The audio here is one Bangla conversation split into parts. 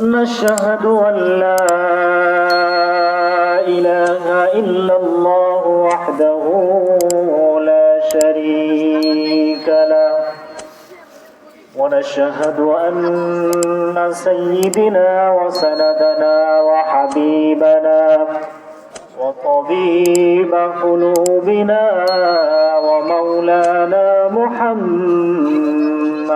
نشهد أن لا إله إلا الله وحده لا شريك له. ونشهد أن سيدنا وسندنا وحبيبنا وطبيب قلوبنا ومولانا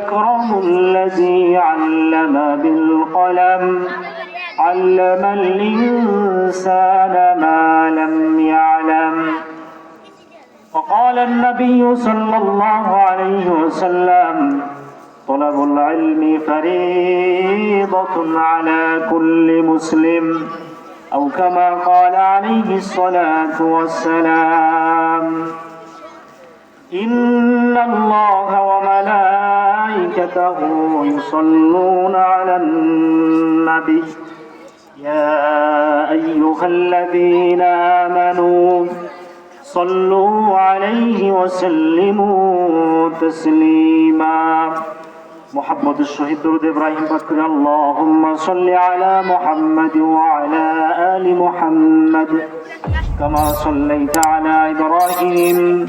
الأكرم الذي علم بالقلم. علم الإنسان ما لم يعلم. وقال النبي صلى الله عليه وسلم طلب العلم فريضة على كل مسلم. أو كما قال عليه الصلاة والسلام إن الله وملائكته يصلون على النبي. يا أيها الذين آمنوا صلوا عليه وسلموا تسليما. محمد الشهيد درود إبراهيم بكر. اللهم صل على محمد وعلى آل محمد كما صليت على إبراهيم.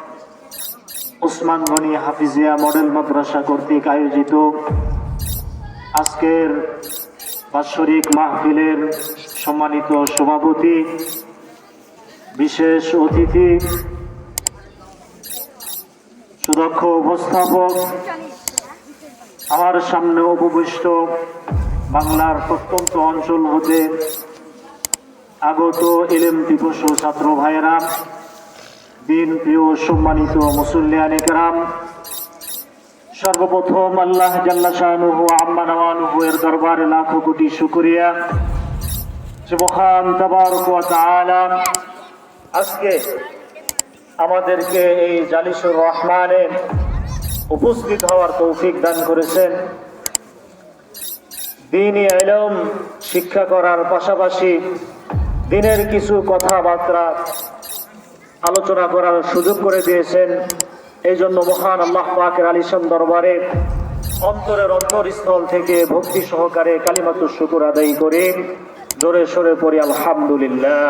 ওসমান গনি হাফিজিয়া মডেল মাদ্রাসা কর্তৃক আয়োজিত আজকের বাৎসরিক মাহফিলের সম্মানিত সভাপতি, বিশেষ অতিথি, সুদক্ষ উপস্থাপক, আমার সামনে উপবিষ্ট বাংলার প্রত্যন্ত অঞ্চল হতে আগত এলেম পিপসু ছাত্র ভাইয়েরা দিন, প্রিয় সম্মানিত মুসল্লিয়ান একরাম সর্বপ্রথম আল্লাহ জাল্লা শাহানুহু আম্মা নওয়ানুহু এর দরবারে লাখো কোটি শুকরিয়া। যে মহান তাবারক আজকে আমাদেরকে এই জালিসুর রহমানে উপস্থিত হওয়ার তৌফিক দান করেছেন। দিনই এলম শিক্ষা করার পাশাপাশি দিনের কিছু কথাবার্তা আলোচনা করার সুযোগ করে দিয়েছেন। এই জন্য মহান আল্লাহ পাকের আলিশান দরবারে অন্তরের অন্তরস্থল থেকে ভক্তি সহকারে কালিমাতুর শুকুর আদায় করে জোরে সরে পড়ি, আলহামদুলিল্লাহ।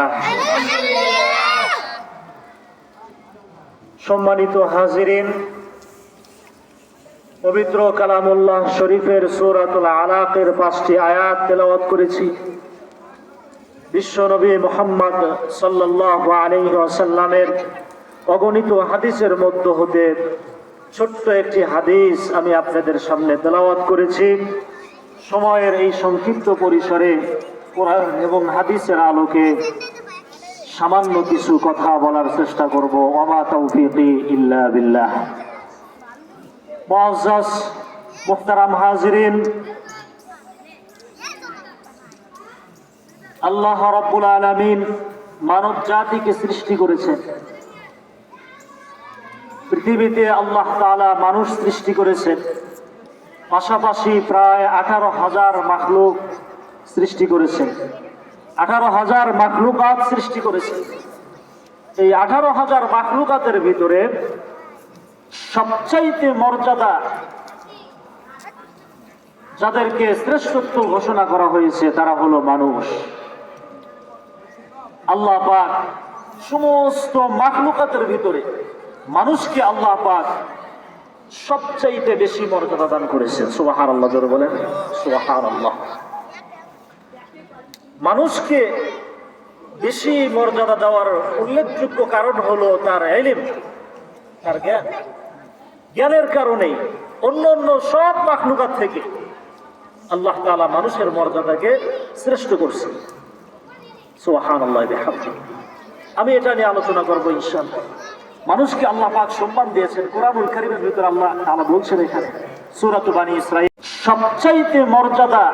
সম্মানিত হাজিরিন, পবিত্র কালামুল্লাহ শরীফের সূরাতুল আলাকের পাঁচটি আয়াত তেলাওয়াত করেছি। বিশ্বনবী মোহাম্মদ ওয়াসাল্লামের অগণিত হাদিসের মধ্য হতে ছোট্ট একটি হাদিস আমি আপনাদের সামনে তেলাওয়াত করেছি। সময়ের এই সংক্ষিপ্ত পরিসরে কোরআন এবং হাদিসের আলোকে সামান্য কিছু কথা বলার চেষ্টা করব। ওমা তৌফিকি ইল্লা বিল্লাহ। মুহতারাম হাজিরিন আল্লাহ রাব্বুল আলামিন মানব জাতিকে সৃষ্টি করেছেন। পৃথিবীতে আল্লাহ তাআলা মানুষ সৃষ্টি করেছেন। পাশাপাশি প্রায় আঠারো হাজার মাখলুক সৃষ্টি করেছেন। আঠারো হাজার মাখলুকাত সৃষ্টি করেছে এই আঠারো হাজার মাখলুকাতের ভিতরে সবচাইতে মর্যাদা যাদেরকে শ্রেষ্ঠত্ব ঘোষণা করা হয়েছে, তারা হলো মানুষ। আল্লাহ পাক সমস্ত মাখলুকাতের ভিতরে মানুষকে আল্লাহ পাক সবচাইতে বেশি মর্যাদা দান করেছেন। সুবাহার আল্লাহ জোরে বলেন। সুবাহার আল্লাহ মানুষকে বেশি মর্যাদা দেওয়ার উল্লেখযোগ্য কারণ হলো তার এলিম, তার জ্ঞান। জ্ঞানের কারণেই অন্য অন্য সব মাখলুকাত থেকে আল্লাহ তাআলা মানুষের মর্যাদাকে শ্রেষ্ঠ করছে আমি এটা নিয়ে আলোচনা করব, ইনশাআল্লাহ। মানুষকে আল্লাহ পাক সম্মান দিয়েছেন। কোরআনুল কারীমের ভিতরে আল্লাহ তাআলা বলছেন এখানে, সূরাত বানী ইসরাঈল, সবচাইতে মর্যাদা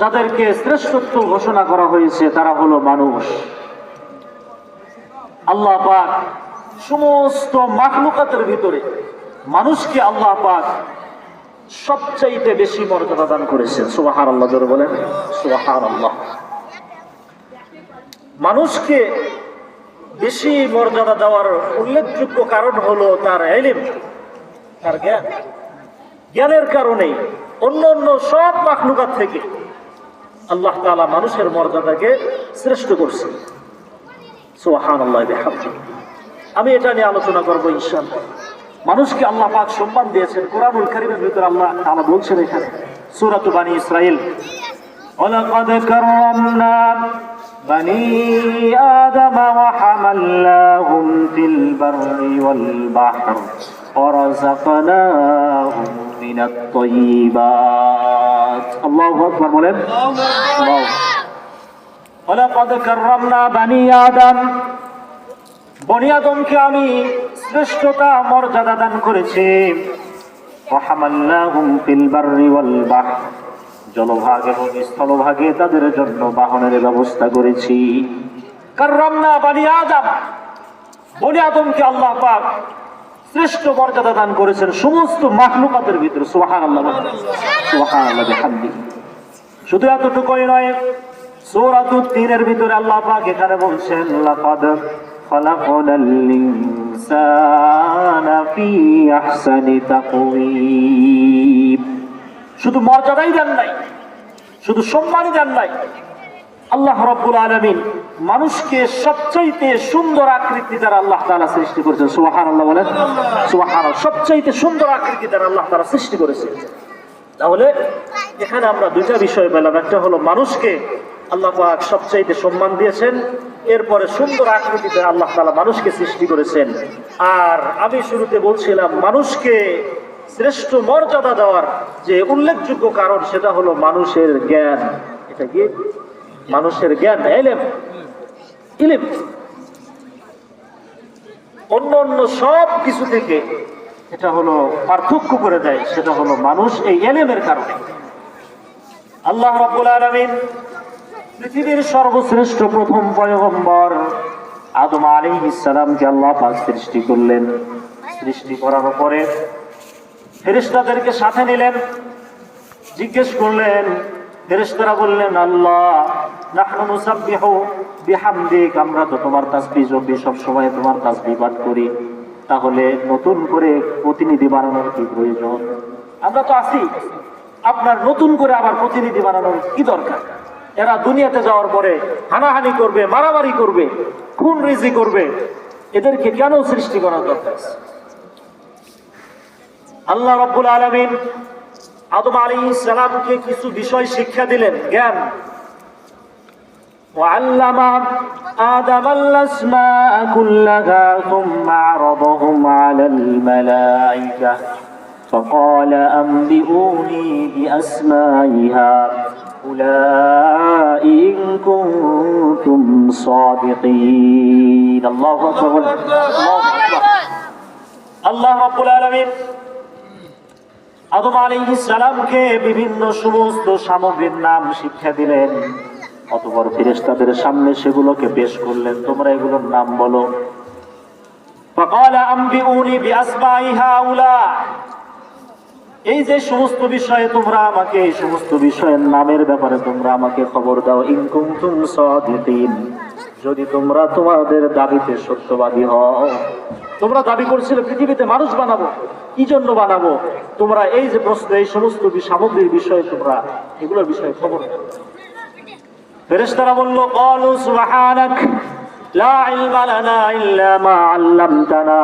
যাদেরকে শ্রেষ্ঠত্ব ঘোষণা করা হয়েছে, তারা হলো মানুষ। আল্লাহ পাক সমস্ত মাখলুকাতের ভিতরে মানুষকে আল্লাহ পাক সবচাইতে বেশি মর্যাদা দান করেছেন। সুবাহার আল্লাহ জোরে বলেন। সুবাহার আল্লাহ মানুষকে বেশি মর্যাদা দেওয়ার উল্লেখযোগ্য কারণ হলো তার এলিম, তার জ্ঞান। জ্ঞানের কারণেই অন্য অন্য সব মাখলুকাত থেকে আল্লাহ তাআলা মানুষের মর্যাদাকে শ্রেষ্ঠ করছে সুবহান আল্লাহ আমি এটা নিয়ে আলোচনা করব ইনশাআল্লাহ। মানুষকে আল্লাহ পাক সম্মান দিয়েছেন। কোরআনুল করিমের ভিতরে আল্লাহ তাআলা বলছেন এখানে সূরাত বানি ইসরাইল ওয়ালাকাদ কাররামনা বানি আদম ওয়া হামালনাহুম ফিল বাররি ওয়াল বাহর ওয়ারযাকনাহুম মিনাত তাইয়িবাত আল্লাহু আকবার বলেন। আল্লাহু আকবার। ওয়ালাকাদ কাররামনা বানি আদম বনি আদমকে আমি শ্রেষ্ঠতা, মর্যাদা দান করেছি। জলভাগ এবং স্থলভাগে তাদের জন্য বাহনের ব্যবস্থা করেছি। আল্লাহ শ্রেষ্ঠ মর্যাদা দান করেছেন সমস্ত ভিতরে। বিহামদিহি শুধু এতটুকুই নয়, সূরাতুত তিনের ভিতরে আল্লাহ পাক এখানে বলছেন খালাকনাল ইনসানা ফি আহসানি তাকওয়িম। শুধু মর্যাদাই দেন নাই, শুধু সম্মানই দেন নাই। আল্লাহ রব্বুল আলমিন মানুষকে সবচাইতে সুন্দর আকৃতি দ্বারা আল্লাহ তাআলা সৃষ্টি করেছেন। সুবাহান আল্লাহ বলেন সুবাহান সবচাইতে সুন্দর আকৃতি দ্বারা আল্লাহ তাআলা সৃষ্টি করেছে তাহলে এখানে আমরা দুইটা বিষয় পেলাম। একটা হলো মানুষকে আল্লাহ পাক সবচাইতে সম্মান দিয়েছেন। এরপরে সুন্দর আকৃতিতে আল্লাহ তালা মানুষকে সৃষ্টি করেছেন। আর আমি শুরুতে বলছিলাম, মানুষকে শ্রেষ্ঠ মর্যাদা দেওয়ার যে উল্লেখযোগ্য কারণ সেটা হলো মানুষের জ্ঞান। এটা কি? মানুষের জ্ঞান, এলেম। ইলিম। অন্য অন্য সব কিছু থেকে এটা হলো পার্থক্য করে দেয়, সেটা হলো মানুষ এই এলেমের কারণে। আল্লাহ রাব্বুল আলামিন পৃথিবীর সর্বশ্রেষ্ঠ প্রথম পয়গম্বর আদম আলাইহিস সালামকে আল্লাহ পাক সৃষ্টি করলেন। সৃষ্টি করার পরে ফেরেশতাদেরকে সাথে নিলেন, জিজ্ঞেস করলেন, ফেরেশতারা বললেন, আল্লাহ বিহামদিক, আমরা তো তোমার তাসবিহ জপি সব সময় তোমার তাসবিহ পাঠ করি। তাহলে নতুন করে প্রতিনিধি বানানোর কি প্রয়োজন? আমরা তো আছি, আপনার নতুন করে আবার প্রতিনিধি বানানোর কি দরকার? এরা দুনিয়াতে যাওয়ার পরে হানাহানি করবে মারামারি করবে খুন রিজি করবে এদেরকে কেন সৃষ্টি করা দরকার আল্লাহ রব্বুল আলমিন আদম আলী সালামকে কিছু বিষয় শিক্ষা দিলেন জ্ঞান وعلم آدم الأسماء كلها ثم عرضهم على الملائكة فقال أنبئوني بأسماء هؤلاء إن كنتم صادقين الله أكبر الله أكبر আল্লাহ রাব্বুল আলামিন আদম আলাইহিস সালামকে বিভিন্ন সমস্ত সামগ্রীর নাম শিক্ষা দিলেন অতপর ফেরেশতাদের সামনে সেগুলোকে পেশ করলেন তোমরা এগুলোর নাম বলো فقال أنبئوني بأسماء هؤلاء এই যে সমস্ত বিষয়ে তোমরা আমাকে, এই সমস্ত বিষয়ের নামের ব্যাপারে তোমরা আমাকে খবর দাও ইনকুম তুম সদিন যদি তোমরা তোমাদের দাবিতে সত্যবাদী হও। তোমরা দাবি করছিলে, পৃথিবীতে মানুষ বানাবো, কি জন্য বানাবো? তোমরা এই যে প্রশ্ন, এই সমস্ত সামগ্রীর বিষয়ে তোমরা এগুলোর বিষয়ে খবর দাও। ফেরেশতারা কলু সুবহানাক, লা ইলমা লানা ইল্লা মা আল্লামতানা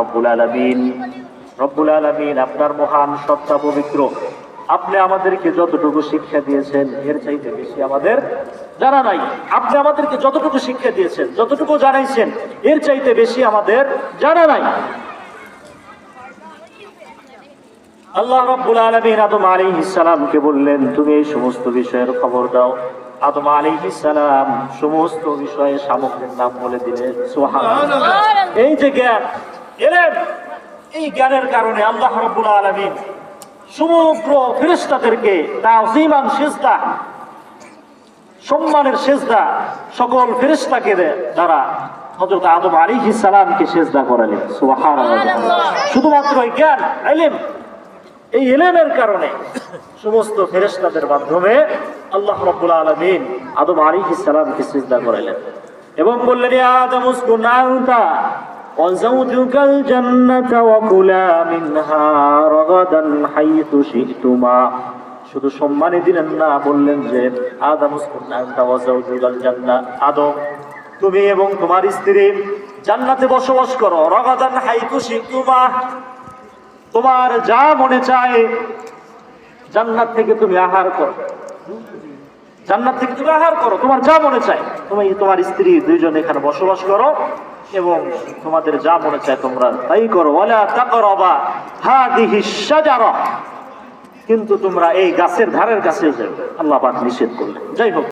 রব্বুল আলামিন। রব্বুল আলামিন আপনার মহান সত্তা পবিত্র। আপনি আমাদেরকে যতটুকু শিক্ষা দিয়েছেন এর চাইতে বেশি আমাদের জানা নাই। আপনি আমাদেরকে যতটুকু শিক্ষা দিয়েছেন যতটুকু জানাইছেন এর চাইতে বেশি আমাদের জানা নাই। আল্লাহ রাব্বুল আলমিন আদম আলাইহিস সালামকে বললেন তুমি এই সমস্ত বিষয়ের খবর দাও। আদম আলাইহিস সালাম সমস্ত বিষয়ে সামগ্রীর নাম বলে দিলেন সুবহানাল্লাহ। এই যে জ্ঞান এলেন। এই জ্ঞানের কারণে আল্লাহ রাব্বুল আলামিন সমগ্র ফেরেশতাদেরকে তাজিমান সিজদা সম্মানের সেজদা সকল ফেরেশতাকে দে- দ্বারা হযরত আদম আলাইহিস সালামকে সেজদা করালেন। শুধুমাত্র এই জ্ঞান ইলম। এই ইলমের কারণে সমস্ত ফেরেশতাদের মাধ্যমে আল্লাহ রাব্বুল আলামিন আদম আলাইহিস সালামকে সিজদা করালেন। এবং বললেন আদম উসকুন আনতা وزوجك الجنة وكلا منها رغدا حيث شئتما শুধু সম্মানে দিলেন না বললেন যে আদম উসকুন আনতা ওয়া যাওজুকাল জান্নাহ আদম তুমি এবং তোমার স্ত্রী জান্নাতে বসবাস করো রগাদান হাইতু শিতুমা তোমার যা মনে চায় জান্নাত থেকে তুমি আহার করো জান্নাত থেকে তুমি আহার করো তোমার যা মনে চায় তুমি তোমার স্ত্রী দুইজন এখানে বসবাস করো এবং তোমাদের যা মনে চায় তোমরা তাই করো। কিন্তু তোমরা এই গাছের ধারের কাছে আল্লাহ নিষেধ করলেন। যাই হোক।